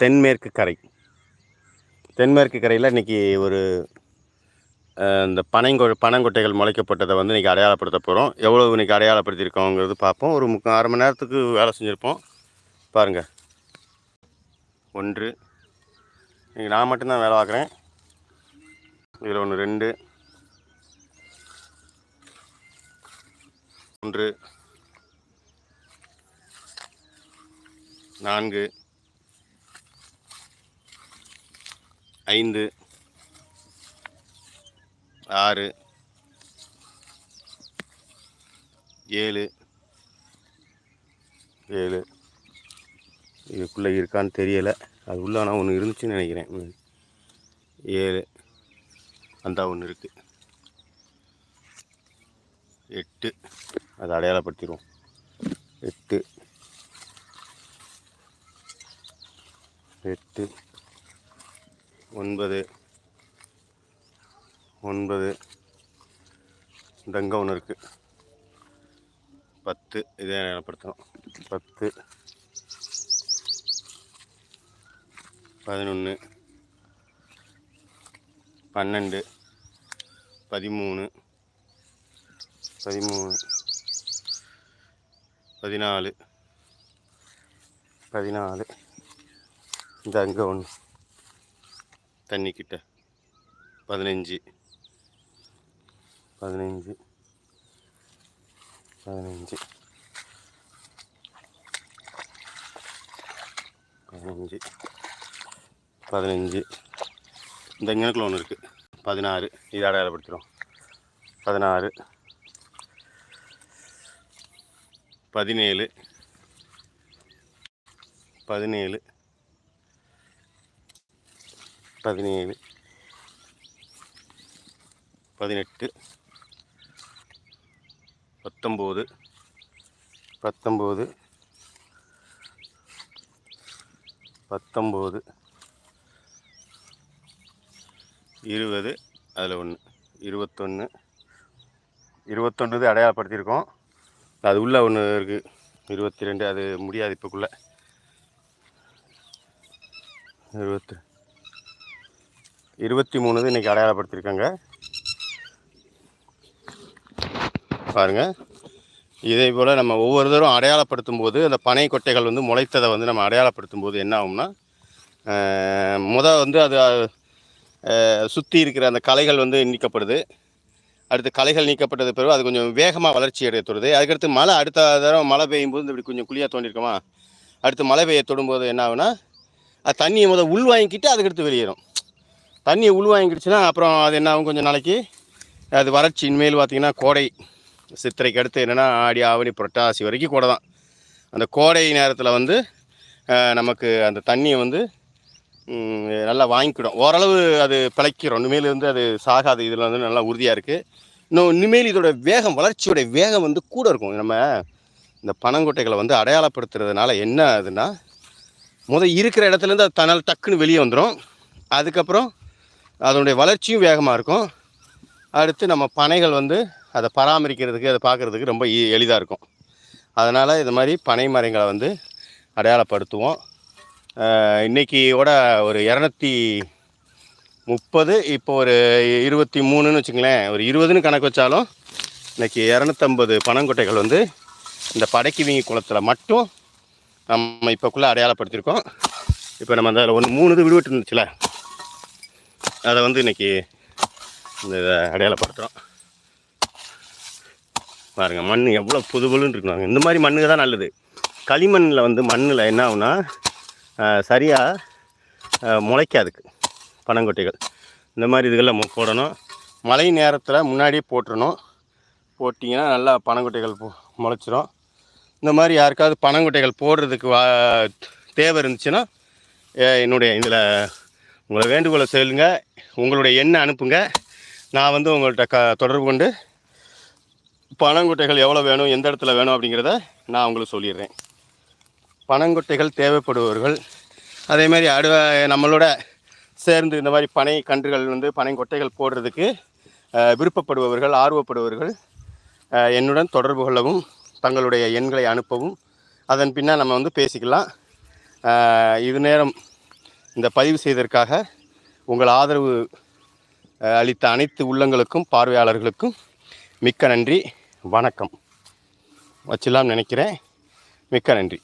தென்மேற்கு கரை. தென்மேற்கு கரையில் இன்றைக்கி ஒரு இந்த பனைங்கொ பனங்கொட்டைகள் முளைக்கப்பட்டதை வந்து இன்றைக்கி அடையாளப்படுத்த போகிறோம் எவ்வளோ இன்றைக்கி அடையாளப்படுத்தியிருக்கோங்கிறது பார்ப்போம். ஒரு முக்க அரை மணி நேரத்துக்கு வேலை செஞ்சுருப்போம். பாருங்கள் ஒன்று. இன்றைக்கி நான் மட்டும்தான் வேலை பார்க்குறேன். இதில் ஒன்று ரெண்டு. ஒன்று. நான்கு. ஐந்து ஆறு ஏழு ஏழு. இதுக்குள்ளே இருக்கான்னு தெரியலை. அது உள்ள ஆனால் ஒன்று இருந்துச்சுன்னு நினைக்கிறேன். ஏழு. அந்த ஒன்று இருக்குது எட்டு. அதை அடையாளப்படுத்திடுவோம். எட்டு. எட்டு. ஒன்பது. ஒன்பது. இந்த அங்கே ஒன்று இருக்குது பத்து. இதே அடையாளப்படுத்தணும் பத்து. பதினொன்று பன்னெண்டு. பதிமூணு. பதிமூணு. பதினாலு. பதினாலு. இந்த அங்கே ஒன்று தண்ணிக்கிட்ட. பதினஞ்சு. பதினஞ்சு. பதினஞ்சு. பதினஞ்சு. பதினஞ்சு. இந்த இங்கனக்குள்ள ஒன்று இருக்குது பதினாறு. இது அடையாளப்படுத்துகிறோம் பதினாறு. பதினேழு. பதினேழு. பதினேழு பதினெட்டு பத்தொம்போது பத்தொம்போது பத்தொம்போது இருபது அதில் ஒன்று இருபத்தொன்று இருபத்தொன்று அடையாளப்படுத்தியிருக்கோம். அது உள்ள ஒன்று இருக்குது இருபத்தி ரெண்டு அது முடியாது இப்போக்குள்ளே. இருபத்தி இருபத்தி மூணு இன்றைக்கி அடையாளப்படுத்தியிருக்காங்க. பாருங்கள் இதே போல் நம்ம ஒவ்வொரு தரம் அடையாளப்படுத்தும் போது அந்த பனை கொட்டைகள் வந்து முளைத்ததை வந்து நம்ம அடையாளப்படுத்தும் போது என்ன ஆகும்னா முத வந்து அது சுற்றி இருக்கிற அந்த களைகள் வந்து நீக்கப்படுது. அடுத்து களைகள் நீக்கப்பட்டது பிறகு அது கொஞ்சம் வேகமாக வளர்ச்சி அடைய அதுக்கடுத்து மழை அடுத்த தடவை மழை பெய்யும் போது இப்படி கொஞ்சம் குழியாக தோண்டிருக்கோமா அடுத்து மழை பெய்ய தொடும்போது என்ன ஆகுனா அது தண்ணியை முதல் உள் வாங்கிக்கிட்டு அதுக்கடுத்து வெளியேறும். தண்ணி உள் வாங்கிடுச்சுன்னா அப்புறம் அது என்ன ஆகும் கொஞ்சம் நாளைக்கு? அது வறட்சி இனிமேல் பார்த்தீங்கன்னா கோடை சித்திரைக்கு அடுத்து என்னென்னா ஆடி ஆவணி புரட்டாசி வரைக்கும் கூட தான். அந்த கோடை நேரத்தில் வந்து நமக்கு அந்த தண்ணியை வந்து நல்லா வாங்கிக்கிடும். ஓரளவு அது பிழைக்கிறோம். இனிமேல் வந்து அது சாகாது. இதில் வந்து நல்லா உறுதியாக இருக்குது இன்னும் இனிமேல் இதோட வேகம் வளர்ச்சியோட வேகம் வந்து கூட இருக்கும். நம்ம இந்த பனங்கொட்டைகளை வந்து அடையாளப்படுத்துறதுனால என்ன ஆகுதுன்னா முதல் இருக்கிற இடத்துலேருந்து அது தனால் டக்குன்னு வெளியே வந்துடும் அதுக்கப்புறம் அதனுடைய வளர்ச்சியும் வேகமாக இருக்கும். அடுத்து நம்ம பனைகள் வந்து அதை பராமரிக்கிறதுக்கு அதை பார்க்குறதுக்கு ரொம்ப எளிதாக இருக்கும். அதனால் இது மாதிரி பனை மரங்களை வந்து அடையாளப்படுத்துவோம். இன்றைக்கியோட இன்னைக்கியோட ஒரு இரநூத்தி முப்பது இப்போ ஒரு இருபத்தி மூணுன்னு வச்சுங்களேன் ஒரு இருபதுன்னு கணக்கு வச்சாலும் இன்னைக்கு இரநூத்தம்பது பனங்கொட்டைகள் வந்து இந்த படைக்கிவிங்க குளத்தில் மட்டும் நம்ம இப்போக்குள்ளே அடையாளப்படுத்தியிருக்கோம் இப்போ நம்ம அந்த ஒன்று மூணு இது விடுவிட்டு இருந்துச்சுல அதை வந்து இன்னைக்கு இந்த இதை அடையாளப்படுத்துகிறோம் பாருங்கள் மண் எவ்வளோ புது புதுன்னு இருக்குனாங்க இந்த மாதிரி மண்ணுக்கு தான் நல்லது. களிமண்ணில் வந்து மண்ணில் என்ன ஆகுனா சரியாக முளைக்காதுக்கு பனங்கொட்டைகள். இந்த மாதிரி இதுகளில் மு- போடணும். மழை நேரத்தில் முன்னாடியே போட்டுடணும் போட்டிங்கன்னா நல்லா பனங்கொட்டைகள் போ முளைச்சிரும். இந்த மாதிரி யாருக்காவது பனங்கொட்டைகள் போடுறதுக்கு வா தேவை இருந்துச்சுன்னா என்னுடைய இதில் உங்களை வேண்டுகோளை சொல்லுங்க உங்களுடைய எண்ணை அனுப்புங்க. நான் வந்து உங்கள்கிட்ட க தொடர்பு கொண்டு பனங்கொட்டைகள் எவ்வளோ வேணும் எந்த இடத்துல வேணும் அப்படிங்கிறத நான் உங்களுக்கு சொல்லிடுறேன். பனங்கொட்டைகள் தேவைப்படுபவர்கள் அதே மாதிரி அடுவ நம்மளோட சேர்ந்து இந்த மாதிரி பனை கன்றுகள் வந்து பனை கொட்டைகள் போடுறதுக்கு விருப்பப்படுபவர்கள் ஆர்வப்படுபவர்கள் என்னுடன் தொடர்பு கொள்ளவும் தங்களுடைய எண்களை அனுப்பவும் அதன் பின்னால் நம்ம வந்து பேசிக்கலாம். இது நேரம் இந்த பதிவு செய்ததற்காக உங்கள் ஆதரவு அளித்த அனைத்து உள்ளங்களுக்கும் பார்வையாளர்களுக்கும் மிக்க நன்றி. வணக்கம். வச்சிடலாம் நினைக்கிறேன். மிக்க நன்றி.